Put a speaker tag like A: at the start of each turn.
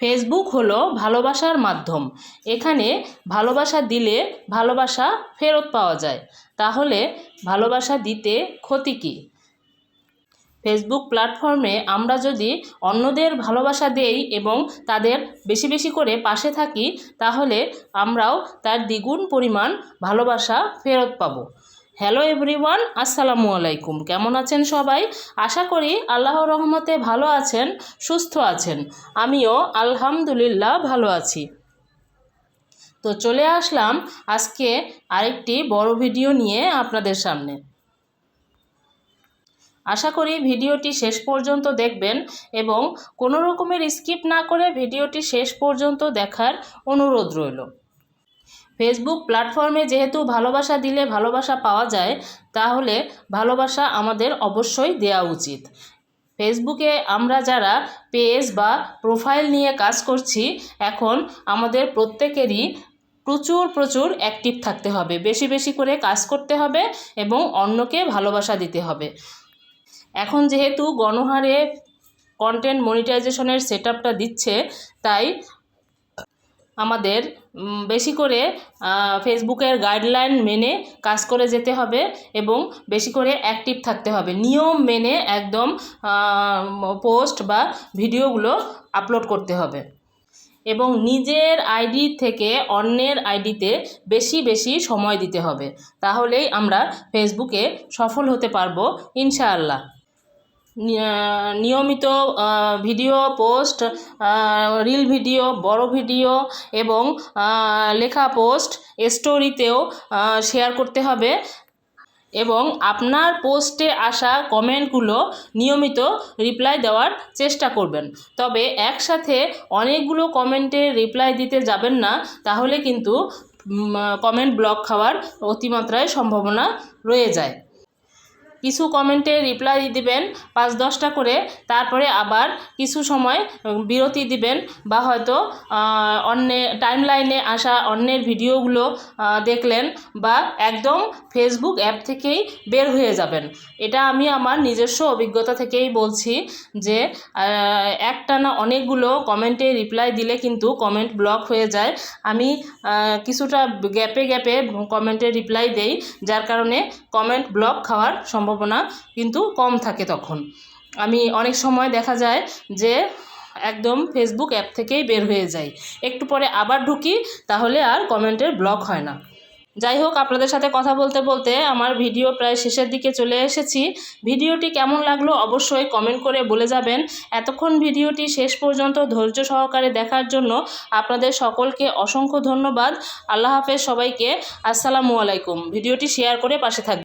A: Facebook হলো ভালোবাসার মাধ্যম। এখানে ভালোবাসা দিলে ভালোবাসা ফেরত পাওয়া যায়। তাহলে ভালোবাসা দিতে ক্ষতি কী? ফেসবুক প্ল্যাটফর্মে আমরা যদি অন্যদের ভালোবাসা দেই এবং তাদের বেশি বেশি করে পাশে থাকি, তাহলে আমরাও তার দ্বিগুণ পরিমাণ ভালোবাসা ফেরত পাবো। হ্যালো এভরিওয়ান আসসালামু আলাইকুম। কেমন আছেন সবাই? আশা করি আল্লাহর রহমতে ভালো আছেন, সুস্থ আছেন। আমিও আলহামদুলিল্লাহ ভালো আছি। তো চলে আসলাম আজকে আরেকটি বড় ভিডিও নিয়ে আপনাদের সামনে। আশা করি ভিডিওটি শেষ পর্যন্ত দেখবেন এবং কোনো রকমের স্কিপ না করে ভিডিওটি শেষ পর্যন্ত দেখার অনুরোধ রইল। ফেসবুক প্ল্যাটফর্মে যেহেতু ভালোবাসা দিলে ভালোবাসা পাওয়া যায়, তাহলে ভালোবাসা আমাদের অবশ্যই দেওয়া উচিত। ফেসবুকে আমরা যারা পেজ বা প্রোফাইল নিয়ে কাজ করছি, এখন আমাদের প্রত্যেকেরই প্রচুর প্রচুর অ্যাক্টিভ থাকতে হবে। বেশি বেশি করে কাজ করতে হবে এবং অন্যকে ভালোবাসা দিতে হবে। এখন যেহেতু গণহারে কন্টেন্ট মনিটাইজেশনের সেট দিচ্ছে, তাই আমাদের বেশি করে ফেসবুকের গাইডলাইন মেনে কাজ করে যেতে হবে এবং বেশি করে অ্যাক্টিভ থাকতে হবে। নিয়ম মেনে একদম পোস্ট বা ভিডিওগুলো আপলোড করতে হবে। এবং নিজের আইডি থেকে অন্যের আইডিতে বেশি বেশি সময় দিতে হবে। তাহলেই আমরা ফেসবুকে সফল হতে পারব, ইনশাআল্লাহ। নিয়মিত ভিডিও, পোস্ট রিল ভিডিও, বড় ভিডিও এবং লেখা পোস্ট, স্টোরিতেও শেয়ার করতে হবে। এবং আপনার পোস্টে আসা কমেন্টগুলো নিয়মিত রিপ্লাই দেওয়ার চেষ্টা করবেন। তবে একসাথে অনেকগুলো কমেন্টে রিপ্লাই দিতে যাবেন না, তাহলে কিন্তু কমেন্ট ব্লক খাওয়ার অতিমাত্রায় সম্ভাবনা রয়ে যায়। কিছু কমেন্টে রিপ্লাই দিবেন, পাঁচ দশটা করে। তারপরে আবার কিছু সময় বিরতি দিবেন বা হয়তো অন্যের টাইম লাইনে আসা অন্যের ভিডিওগুলো দেখলেন বা একদম ফেসবুক অ্যাপ থেকেই বের হয়ে যাবেন। এটা আমি আমার নিজস্ব অভিজ্ঞতা থেকেই বলছি যে একটানা অনেকগুলো কমেন্টে রিপ্লাই দিলে কিন্তু কমেন্ট ব্লক হয়ে যায়। আমি কিছুটা গ্যাপে গ্যাপে কমেন্টে রিপ্লাই দেই, যার কারণে কমেন্ট ব্লক খাওয়ার সম্ভাবনা কিন্তু কম থাকে তখন। আমি অনেক সময় দেখা যায় যে একদম ফেসবুক অ্যাপ থেকেই বের হয়ে যাই। একটু পরে আবার ঢুকি, তাহলে আর কমেন্টের ব্লক হয় না। যাই হোক, আপনাদের সাথে কথা বলতে বলতে আমার ভিডিও প্রায় শেষের দিকে চলে এসেছি। ভিডিওটি কেমন লাগল অবশ্যই কমেন্ট করে বলে যাবেন। এতক্ষণ ভিডিওটি শেষ পর্যন্ত ধৈর্য সহকারে দেখার জন্য আপনাদের সকলকে অসংখ্য ধন্যবাদ। আল্লাহ হাফেজ সবাইকে। আসসালামু আলাইকুম। ভিডিওটি শেয়ার করে পাশে থাকবে